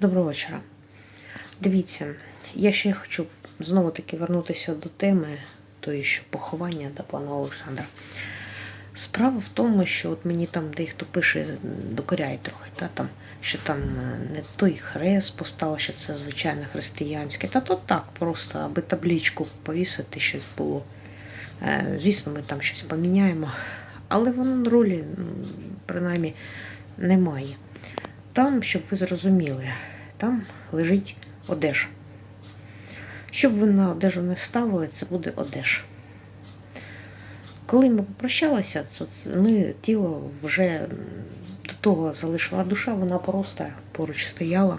Доброго вечора. Дивіться, я ще хочу знову таки вернутися до теми тої, що поховання до пана Олександра. Справа в тому, що от мені там дехто пише, докоряє трохи, та, там, що там е, не той хрест поставив, що це звичайно християнське. Та то так, просто, аби табличку повісити щось було. Е, Звісно, ми там щось поміняємо, але воно ролі, принаймні, немає. Там, щоб ви зрозуміли, там лежить одежа. Щоб ви на одежу не ставили, це буде одежа. Коли ми попрощалися, ми тіло вже до того залишила душа, вона просто поруч стояла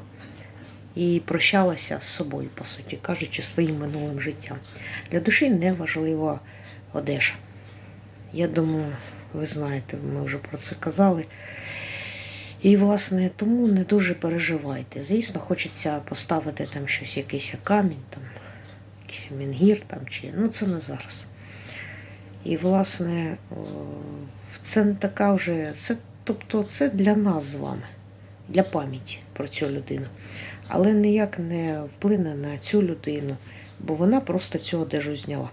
і прощалася з собою, по суті кажучи, своїм минулим життям. Для душі не важлива одежа. Я думаю, ви знаєте, ми вже про це казали. І, власне, тому не дуже переживайте. Звісно, хочеться поставити там щось, якийсь камінь, там, якийсь мінгір там, чи ну це не зараз. І, власне, це не така вже, це, тобто це для нас з вами, для пам'яті про цю людину. Але ніяк не вплине на цю людину, бо вона просто цю одежу зняла.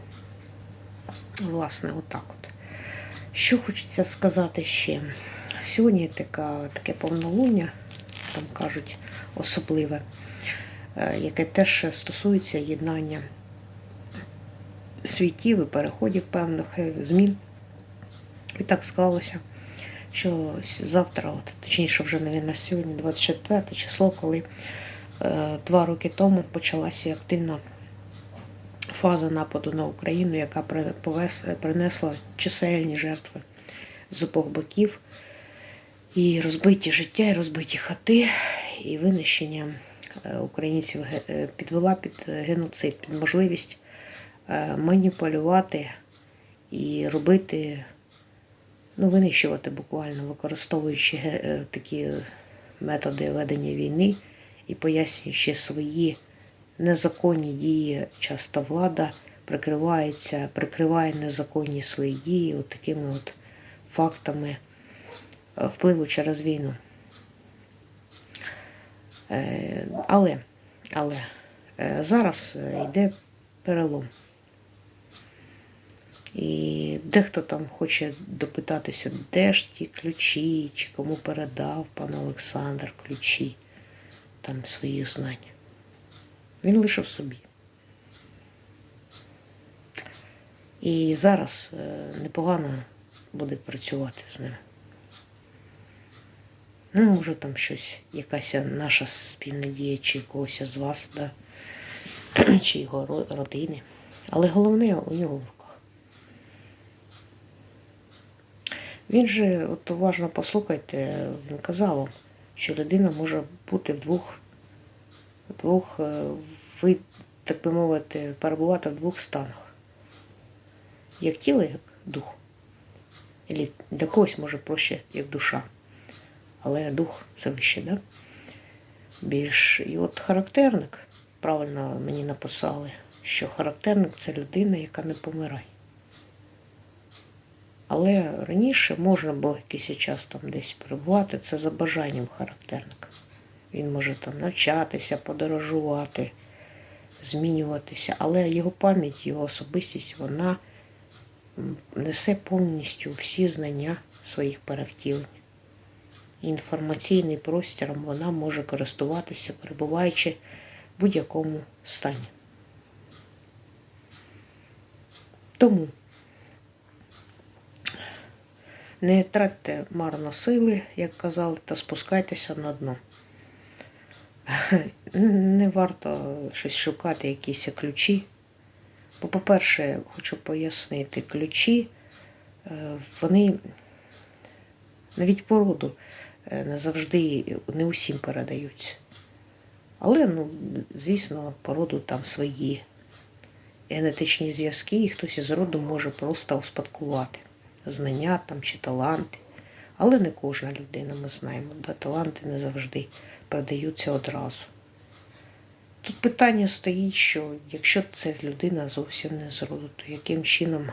Власне, отак от. Що хочеться сказати ще? Сьогодні така, таке повнолуння, там кажуть, особливе, е, яке теж стосується єднання світів і переходів певних е, змін. І так склалося, що завтра, от, точніше, вже, мабуть, сьогодні, 24 число, коли е, два роки тому почалася активна фаза нападу на Україну, яка принесла чисельні жертви з обох боків, і розбиті життя, і розбиті хати, і винищення е, українців е, підвела під е, геноцид, під можливість маніпулювати і робити, ну, винищувати буквально, використовуючи такі методи ведення війни і пояснюючи свої незаконні дії, часто влада прикривається, прикриває незаконні свої дії от такими от фактами впливу через війну. Е, Але, але е, зараз е, йде перелом. І дехто там хоче допитатися, де ж ті ключі, чи кому передав пан Олександр ключі там своїх знань. Він лишив собі. І зараз е, непогано буде працювати з ним. Ну, може, там щось, якась наша спільна дія, чи когось з вас, да? чи його родини. Але головне у його в руках. Він же, от уважно послухайте, він казав що людина може бути в двох, в двох е, ви, так би мовити, перебувати в двох станах. Як тіло, як дух. Ілі для когось може проще, як душа. Але дух це вище, да? Більш. І от характерник, правильно мені написали, що характерник це людина, яка не помирає. Але раніше можна було якийсь час там десь перебувати, це за бажанням характерника. Він може там навчатися, подорожувати, змінюватися, але його пам'ять, його особистість, вона несе повністю всі знання своїх перевтілень. Інформаційний простіром вона може користуватися, перебуваючи в будь-якому стані. Тому не тратьте марно сили, як казали, та спускайтеся на дно. Не варто щось шукати, якісь ключі. Бо, по-перше, хочу пояснити, ключі, е, вони навіть породу не завжди не усім передаються. Але, ну, звісно, породу там свої генетичні зв'язки, і хтось із роду може просто успадкувати знання там чи таланти. Але не кожна людина, ми знаємо, да, таланти не завжди передаються одразу. Тут питання стоїть, що якщо це людина зовсім не з роду, то яким чином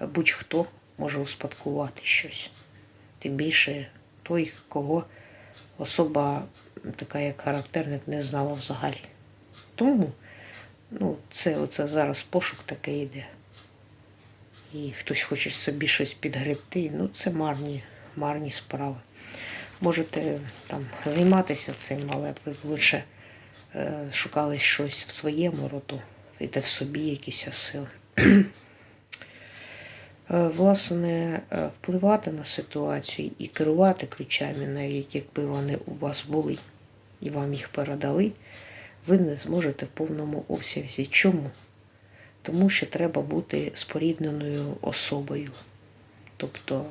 будь-хто може успадкувати щось. Тим більше той, кого особа така як характерник не знала взагалі. Тому ну, це оце зараз пошук такий йде. І хтось хоче собі щось підгребти, ну це марні, марні справи. Можете там займатися цим, але ви б лише е, шукали щось в своєму роду, і в собі якісь сили. Е, власне, е, впливати на ситуацію і керувати ключами, навіть якби вони у вас були і вам їх передали, ви не зможете в повному обсязі. Чому? Тому що треба бути спорідненою особою, тобто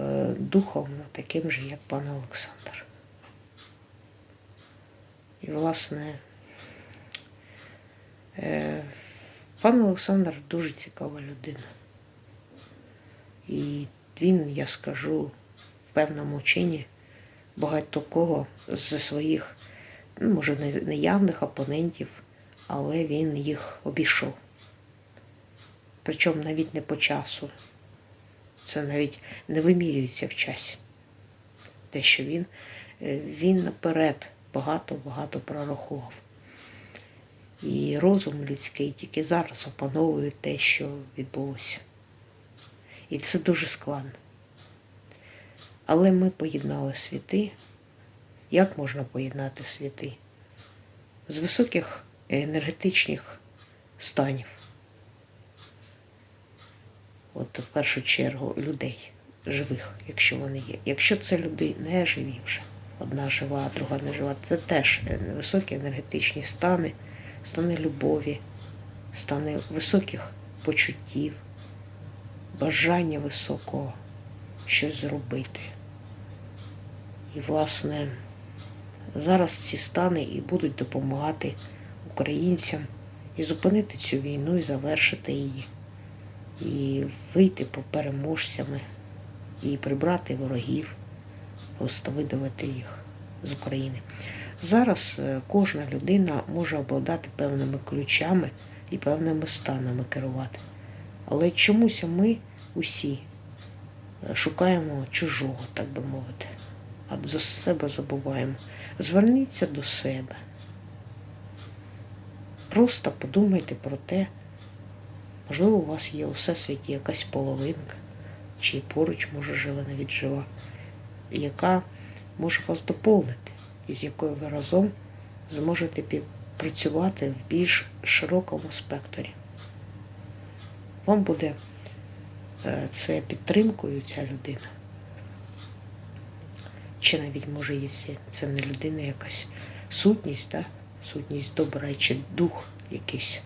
е, духом таким же, як пан Олександр. І, власне, пан Олександр дуже цікава людина. І він, я скажу, в певному чині багато кого з своїх, ну, може, неявних опонентів, але він їх обійшов. Причому навіть не по часу. Це навіть не вимірюється в часі. Те, що він, е, він наперед багато-багато прорахував. І розум людський тільки зараз опановує те, що відбулося. І це дуже складно. Але ми поєднали світи. Як можна поєднати світи? З високих енергетичних станів. От в першу чергу людей живих, якщо вони є. Якщо це люди не живі вже, одна жива, друга не жива, це теж високі енергетичні стани, стани любові, стани високих почуттів, бажання високого щось зробити. І, власне, зараз ці стани і будуть допомагати українцям і зупинити цю війну і завершити її, і вийти по переможцями, і прибрати ворогів, просто видавити їх з України. Зараз е, кожна людина може обладати певними ключами і певними станами керувати. Але чомусь ми усі е, шукаємо чужого, так би мовити, а за себе забуваємо. Зверніться до себе. Просто подумайте про те, можливо, у вас є у всесвіті якась половинка, чи поруч може живе навіть жива, яка може вас доповнити, і з якою ви разом зможете працювати в більш широкому спектрі. Вам буде це підтримкою ця людина. Чи навіть може це- це не людина якась сутність, да? сутність добра, чи дух якийсь,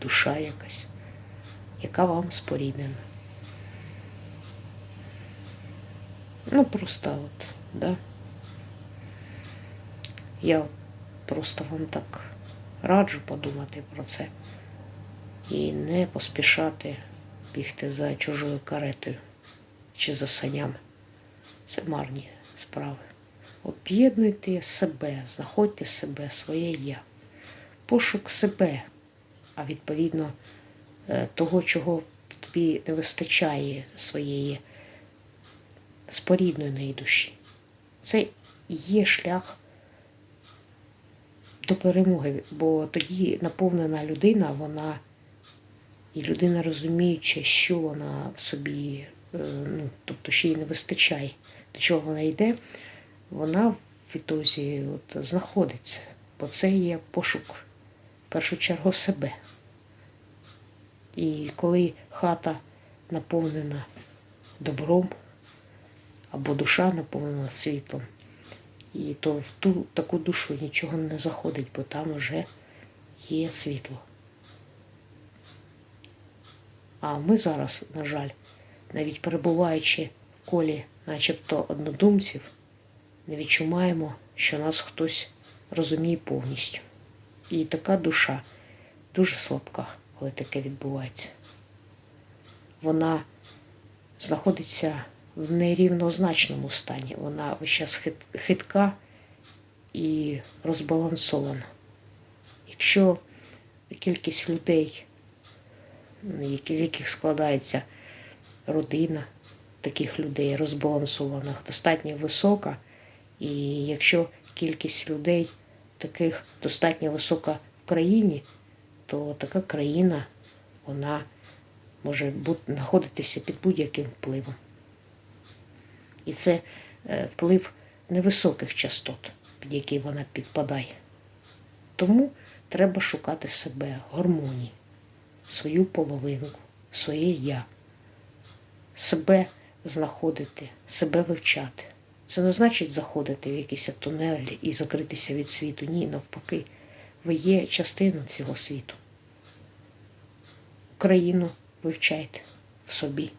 душа якась, яка вам споріднена. Ну, просто от, да. Я просто вам так раджу подумати про це і не поспішати бігти за чужою каретою чи за санями. Це марні справи. Об'єднуйте себе, знаходьте себе, своє я. Пошук себе, а відповідно е, того, чого тобі не вистачає своєї спорідненої душі. Це є шлях до перемоги, бо тоді наповнена людина, вона і людина розуміючи, що вона в собі, е, ну, тобто що їй не вистачає, до чого вона йде, вона в ітозі от, знаходиться. Бо це є пошук, в першу чергу, себе. І коли хата наповнена добром, або душа наповнена світлом, і то в ту таку душу нічого не заходить, бо там вже є світло. А ми зараз, на жаль, навіть перебуваючи в колі начебто однодумців, не відчуваємо, що нас хтось розуміє повністю. І така душа дуже слабка, коли таке відбувається. Вона знаходиться в нерівнозначному стані. Вона весь час хит- хитка і розбалансована. Якщо кількість людей, з яких складається родина таких людей розбалансованих, достатньо висока, і якщо кількість людей таких достатньо висока в країні, то така країна вона може бути, знаходитися під будь-яким впливом. І це е, вплив невисоких частот, під які вона підпадає. Тому треба шукати себе, гармонії, свою половинку, своє я, себе знаходити, себе вивчати. Це не значить заходити в якийсь тунель і закритися від світу. Ні, навпаки, ви є частиною цього світу. Україну вивчайте в собі,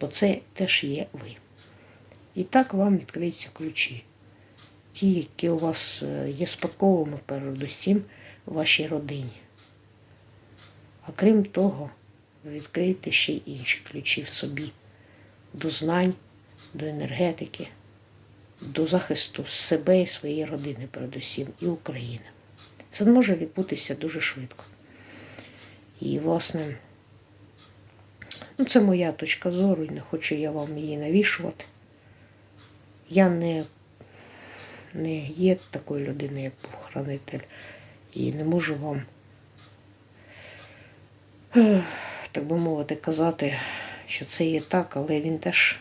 бо це теж є ви. І так вам відкриються ключі. Ті, які у вас е, є спадковими передусім в вашій родині. А крім того, ви відкриєте ще й інші ключі в собі до знань, до енергетики, до захисту себе і своєї родини, передусім, і України. Це може відбутися дуже швидко. І, власне, ну, це моя точка зору, і не хочу я вам її навішувати. Я не, не є такою людиною, як Бог-хранитель, і не можу вам, так би мовити, казати, що це є так, але він теж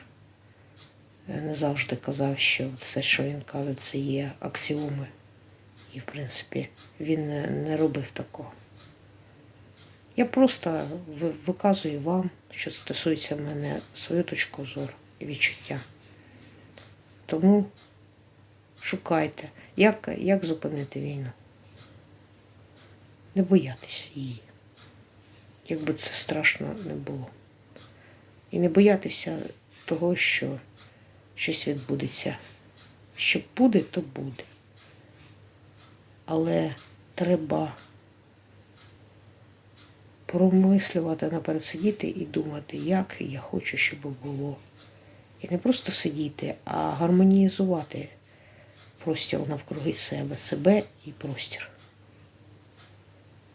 не завжди казав, що все, що він каже, це є аксіоми. І, в принципі, він не, не робив такого. Я просто виказую вам, що стосується мене, свою точку зору і відчуття. Тому шукайте, як, як зупинити війну. Не боятись її, якби це страшно не було. І не боятися того, що щось відбудеться. Що буде, то буде. Але треба промислювати наперед сидіти і думати, як я хочу, щоб було. І не просто сидіти, а гармонізувати простір навкруги себе, себе і простір.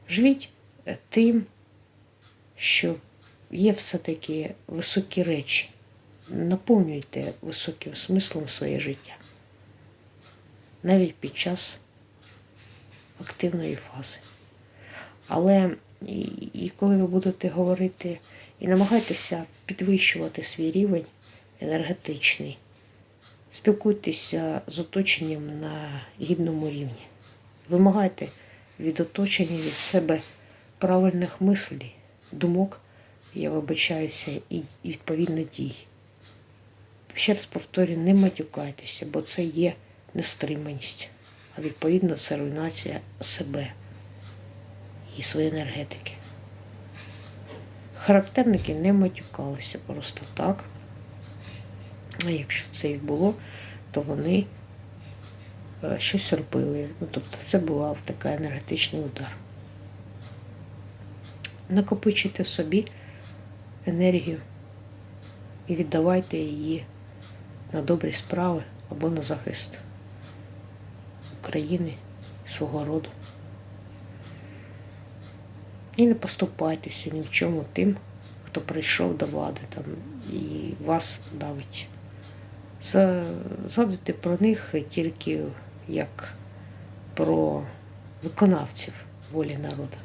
Живіть тим, що є все-таки високі речі. Наповнюйте високим смислом своє життя. Навіть під час активної фази. Але і, коли ви будете говорити і намагайтеся підвищувати свій рівень енергетичний, спілкуйтеся з оточенням на гідному рівні. Вимагайте від оточення від себе правильних мислей, думок, я вибачаюся, і відповідно дій. Ще раз повторюю, не матюкайтеся, бо це є нестриманість, а відповідно це руйнація себе і своєї енергетики. Характерники не матюкалися просто так. А якщо це і було, то вони е, щось робили. Ну, тобто це була така енергетичний удар. Накопичуйте собі енергію і віддавайте її на добрі справи або на захист України, свого роду. І не поступайтеся ні в чому тим, хто прийшов до влади там і вас давить. Згадуйте про них тільки як про виконавців волі народу.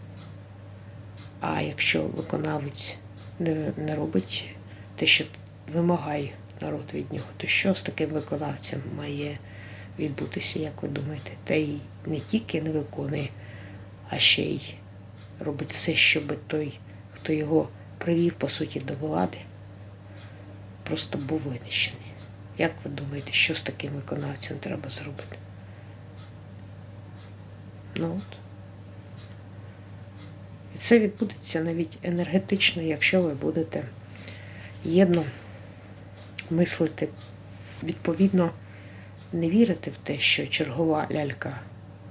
А якщо виконавець не, не робить те, що вимагає народ від нього, то що з таким виконавцем має відбутися, як ви думаєте? Та й не тільки не виконує, а ще й робить все, щоб той, хто його привів, по суті, до влади, просто був винищений. Як ви думаєте, що з таким виконавцем треба зробити? Ну от. І це відбудеться навіть енергетично, якщо ви будете єдно мислити, відповідно, не вірити в те, що чергова лялька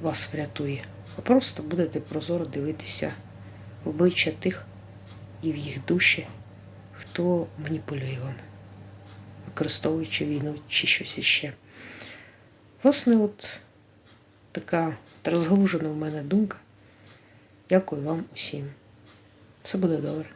вас врятує, а просто будете прозоро дивитися в обличчя тих і в їх душі, хто маніпулює вами, використовуючи війну чи щось іще. Власне, от така розгалужена в мене думка. Дякую вам усім. Все буде добре.